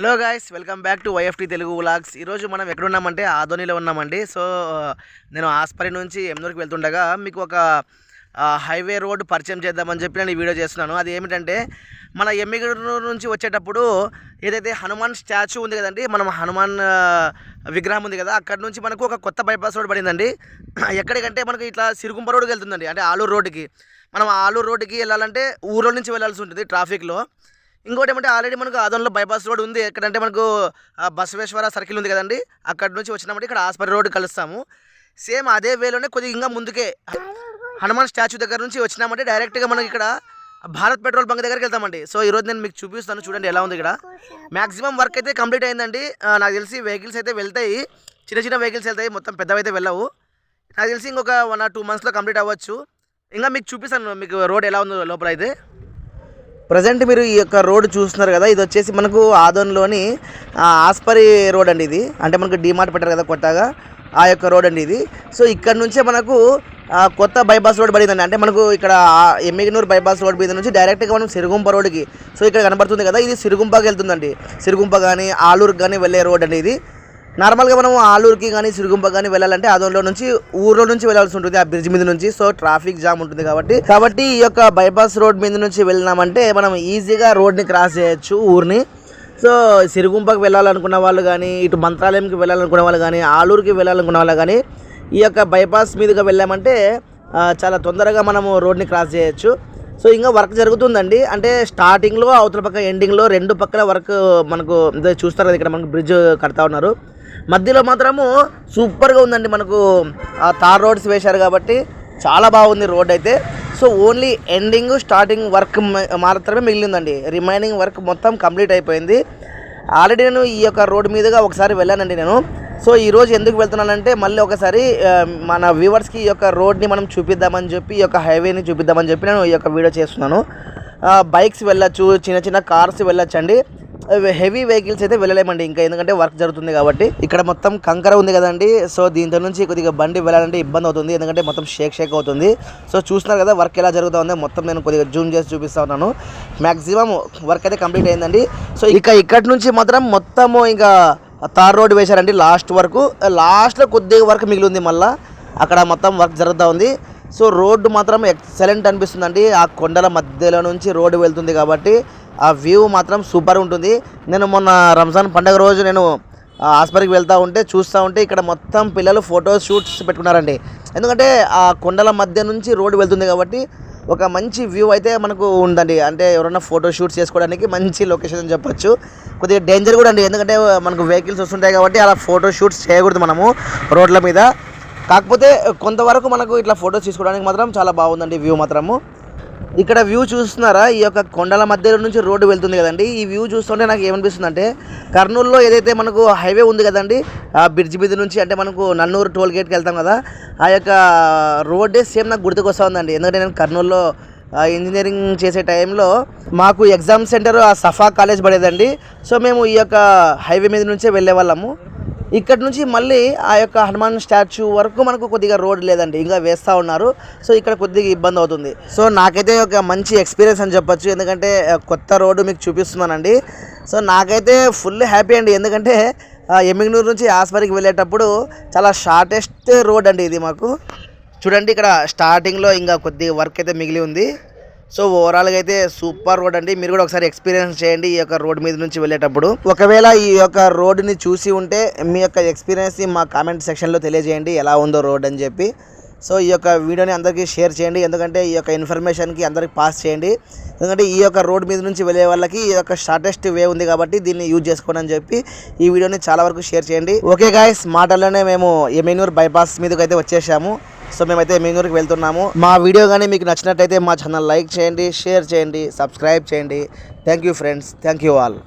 Hello guys welcome back to YFT Telugu vlogs. ఈరోజు మనం ఎక్కడున్నామంటే ఆధోనిలో ఉన్నామండి. సో నేను ఆస్పరి నుంచి ఎమ్నూరుకి వెళ్తుండగా మీకు ఒక హైవే రోడ్ పరిచయం చేద్దామని చెప్పి నేను ఈ వీడియో చేస్తున్నాను. అది ఏమిటంటే మన ఎమ్మిగూరు నుంచి వచ్చేటప్పుడు ఏదైతే హనుమాన్ స్టాచ్యూ ఉంది కదండి మనం హనుమాన్ విగ్రహం ఉంది కదా అక్కడ నుంచి మనకు ఒక కొత్త బైపాస్ రోడ్ పడిందండి. ఎక్కడికంటే మనకు ఇట్లా సిరుగుంప రోడ్కి వెళ్తుందండి అంటే ఆలూరు రోడ్డుకి. మనం ఆలూరు రోడ్డుకి వెళ్ళాలంటే ఊరు నుంచి వెళ్ళాల్సి ఉంటుంది ట్రాఫిక్లో. ఇంకోటి ఏమంటే ఆల్రెడీ మనకు ఆదోన్లో బైపాస్ రోడ్ ఉంది. ఎక్కడంటే మనకు బసవేశ్వర సర్కిల్ ఉంది కదండి. అక్కడ నుంచి వచ్చినామంటే ఇక్కడ ఆస్పరి రోడ్ కలుస్తాము. సేమ్ అదే వేలోనే కొద్దిగా ఇంకా ముందుకే. హనుమాన్ స్టాచ్యూ దగ్గర నుంచి వచ్చినామంటే డైరెక్ట్గా మనకి ఇక్కడ భారత్ పెట్రోల్ బంక్ దగ్గరికి వెళ్తామండి. సో ఈరోజు నేను మీకు చూపిస్తాను చూడండి ఎలా ఉంది ఇక్కడ. మ్యాక్సిమం వర్క్ అయితే కంప్లీట్ అయిందండి. నాకు తెలిసి వెహికల్స్ అయితే వెళ్తాయి. చిన్న చిన్న వెహికల్స్ వెళ్తాయి. మొత్తం పెద్దవి అయితే వెళ్ళవు. నాకు తెలిసి ఇంకొక వన్ ఆర్ టూ మంత్స్లో కంప్లీట్ అవ్వచ్చు. ఇంకా మీకు చూపిస్తాను మీకు రోడ్ ఎలా ఉందో లోపల అయితే. ప్రజెంట్ మీరు ఈ యొక్క రోడ్ చూస్తున్నారు కదా ఇది వచ్చేసి మనకు ఆదోన్లోని ఆస్పరి రోడ్ అండి ఇది. అంటే మనకు డిమార్ట్ పెట్టారు కదా కొత్తగా ఆ యొక్క రోడ్ అండి ఇది. సో ఇక్కడ నుంచే మనకు కొత్త బైపాస్ రోడ్ పడిందండి. అంటే మనకు ఇక్కడ ఎమ్మిగనూరు బైపాస్ రోడ్ మీద నుంచి డైరెక్ట్గా మనం సిరుగుంప రోడ్కి సో ఇక్కడ కనబడుతుంది కదా ఇది సిరుగుంపకి వెళ్తుందండి. సిరుగుంప కానీ ఆలూరుకి కానీ వెళ్ళే రోడ్ అండి ఇది. నార్మల్గా మనం ఆలూరుకి కానీ సిరుగుంప కానీ వెళ్ళాలంటే ఆదోన్లో నుంచి ఊర్లో నుంచి వెళ్ళాల్సి ఉంటుంది. ఆ బ్రిడ్జ్ మీద నుంచి. సో ట్రాఫిక్ జామ్ ఉంటుంది కాబట్టి. కాబట్టి ఈ యొక్క బైపాస్ రోడ్ మీద నుంచి వెళ్ళినామంటే మనం ఈజీగా రోడ్ని క్రాస్ చేయొచ్చు ఊరిని. సో సిరుగుంపకి వెళ్ళాలనుకున్న వాళ్ళు కానీ ఇటు మంత్రాలయంకి వెళ్ళాలనుకున్న వాళ్ళు కానీ ఆలూరుకి వెళ్ళాలనుకున్న వాళ్ళు కానీ ఈ యొక్క బైపాస్ మీదుగా వెళ్ళామంటే చాలా తొందరగా మనము రోడ్ని క్రాస్ చేయొచ్చు. సో ఇంకా వర్క్ జరుగుతుందండి. అంటే స్టార్టింగ్లో అవతల పక్క ఎండింగ్లో రెండు పక్కల వర్క్ మనకు చూస్తారు కదా ఇక్కడ మనకు బ్రిడ్జ్ కడతా ఉన్నారు. మధ్యలో మాత్రము సూపర్గా ఉందండి మనకు ఆ తార్ రోడ్స్ వేశారు కాబట్టి చాలా బాగుంది రోడ్ అయితే. So only ending starting work మాత్రమే మిగిలిందండి. రిమైనింగ్ వర్క్ మొత్తం కంప్లీట్ అయిపోయింది. ఆల్రెడీ నేను ఈ యొక్క రోడ్ మీదుగా ఒకసారి వెళ్ళానండి నేను. సో ఈరోజు ఎందుకు వెళ్తున్నానంటే మళ్ళీ ఒకసారి మన వ్యూవర్స్కి ఈ యొక్క రోడ్ని మనం చూపిద్దామని చెప్పి ఈ యొక్క హైవేని చూపిద్దామని చెప్పి నేను ఈ యొక్క వీడియో చేస్తున్నాను. బైక్స్ వెళ్ళొచ్చు చిన్న చిన్న కార్స్ వెళ్ళొచ్చు అండి హెవీ వెహికల్స్ అయితే వెళ్ళలేమండి. ఇంకా ఎందుకంటే వర్క్ జరుగుతుంది కాబట్టి. ఇక్కడ మొత్తం కంకర ఉంది కదండి. సో దీంతో నుంచి కొద్దిగా బండి వెళ్ళాలంటే ఇబ్బంది అవుతుంది. ఎందుకంటే మొత్తం షేక్ షేక్ అవుతుంది. సో చూస్తున్నారు కదా వర్క్ ఎలా జరుగుతుందో మొత్తం నేను కొద్దిగా జూమ్ చేసి చూపిస్తా ఉన్నాను. మ్యాక్సిమం వర్క్ అయితే కంప్లీట్ అయిందండి. సో ఇక ఇక్కడ నుంచి మాత్రం మొత్తము ఇంకా తార్ రోడ్ వేశారండి లాస్ట్ వరకు లాస్ట్లో కొద్దిగా వర్క్ మిగిలి ఉంది మళ్ళీ. అక్కడ మొత్తం వర్క్ జరుగుతూ ఉంది. సో రోడ్డు మాత్రం ఎక్సలెంట్ అనిపిస్తుందండి. ఆ కొండల మధ్యలో నుంచి రోడ్డు వెళ్తుంది కాబట్టి ఆ వ్యూ మాత్రం సూపర్ ఉంటుంది. నేను మొన్న రంజాన్ పండగ రోజు నేను ఆ ఆస్పరికి వెళ్తూ ఉంటే చూస్తూ ఉంటే ఇక్కడ మొత్తం పిల్లలు ఫోటో షూట్స్ పెట్టుకున్నారండి. ఎందుకంటే ఆ కొండల మధ్య నుంచి రోడ్డు వెళ్తుంది కాబట్టి ఒక మంచి వ్యూ అయితే మనకు ఉందండి. అంటే ఎవరైనా ఫోటో షూట్స్ చేసుకోవడానికి మంచి లొకేషన్ అని చెప్పొచ్చు. కొద్దిగా డేంజర్ కూడా అండి. ఎందుకంటే మనకు వెహికల్స్ వస్తుంటాయి కాబట్టి అలా ఫోటో షూట్స్ చేయకూడదు మనము రోడ్ల మీద. కాకపోతే కొంతవరకు మనకు ఇట్లా ఫొటోస్ తీసుకోవడానికి మాత్రం చాలా బాగుందండి వ్యూ మాత్రము. ఇక్కడ వ్యూ చూస్తున్నారా? ఈ యొక్క కొండల మధ్యలో నుంచి రోడ్డు వెళ్తుంది కదండి. ఈ వ్యూ చూస్తుంటే నాకు ఏమనిపిస్తుంది అంటే కర్నూలులో ఏదైతే మనకు హైవే ఉంది కదండి ఆ బ్రిడ్జ్ మీద నుంచి అంటే మనకు నన్నూరు టోల్ గేట్కి వెళ్తాం కదా ఆ యొక్క రోడ్డే సేమ్ నాకు గుర్తుకొస్తా ఉందండి. ఎందుకంటే నేను కర్నూలులో ఇంజనీరింగ్ చేసే టైంలో మాకు ఎగ్జామ్ సెంటర్ ఆ సఫా కాలేజ్ పడేదండి. సో మేము ఈ యొక్క హైవే మీద నుంచే వెళ్ళే వాళ్ళము. ఇక్కడ నుంచి మళ్ళీ ఆ యొక్క హనుమాన్ స్టాచ్యూ వరకు మనకు కొద్దిగా రోడ్ లేదండి ఇంకా వేస్తూ ఉన్నారు. సో ఇక్కడ కొద్దిగా ఇబ్బంది అవుతుంది. సో నాకైతే ఒక మంచి ఎక్స్పీరియన్స్ అని చెప్పొచ్చు. ఎందుకంటే కొత్త రోడ్డు మీకు చూపిస్తున్నానండి. సో నాకైతే ఫుల్ హ్యాపీ అండి. ఎందుకంటే ఆ, ఎమ్మిగనూరు నుంచి ఆస్పరికి వెళ్ళేటప్పుడు చాలా షార్టెస్ట్ రోడ్ అండి ఇది మాకు. చూడండి ఇక్కడ స్టార్టింగ్లో ఇంకా కొద్దిగా వర్క్ అయితే మిగిలి ఉంది. సో ఓవరాల్గా అయితే సూపర్ రోడ్ అండి. మీరు కూడా ఒకసారి ఎక్స్పీరియన్స్ చేయండి ఈ యొక్క రోడ్ మీద నుంచి వెళ్ళేటప్పుడు. ఒకవేళ ఈ యొక్క రోడ్ని చూసి ఉంటే మీ యొక్క ఎక్స్పీరియన్స్ని మా కామెంట్ సెక్షన్లో తెలియజేయండి ఎలా ఉందో రోడ్ అని చెప్పి. సో ఈ యొక్క వీడియోని అందరికీ షేర్ చేయండి ఎందుకంటే ఈ యొక్క ఇన్ఫర్మేషన్కి అందరికి పాస్ చేయండి. ఎందుకంటే ఈ యొక్క రోడ్ మీద నుంచి వెళ్ళే వాళ్ళకి ఈ యొక్క షార్టెస్ట్ వే ఉంది కాబట్టి దీన్ని యూజ్ చేసుకోండి అని చెప్పి ఈ వీడియోని చాలా వరకు షేర్ చేయండి. ఓకే గాయస్ మాటల్లోనే మేము ఎమెనూర్ బైపాస్ మీదకి అయితే వచ్చేసాము. సో మేమైతే ఎమెనూర్కి వెళ్తున్నాము. మా వీడియో కానీ మీకు నచ్చినట్టయితే మా ఛానల్ లైక్ చేయండి షేర్ చేయండి సబ్స్క్రైబ్ చేయండి. Thank you friends thank you all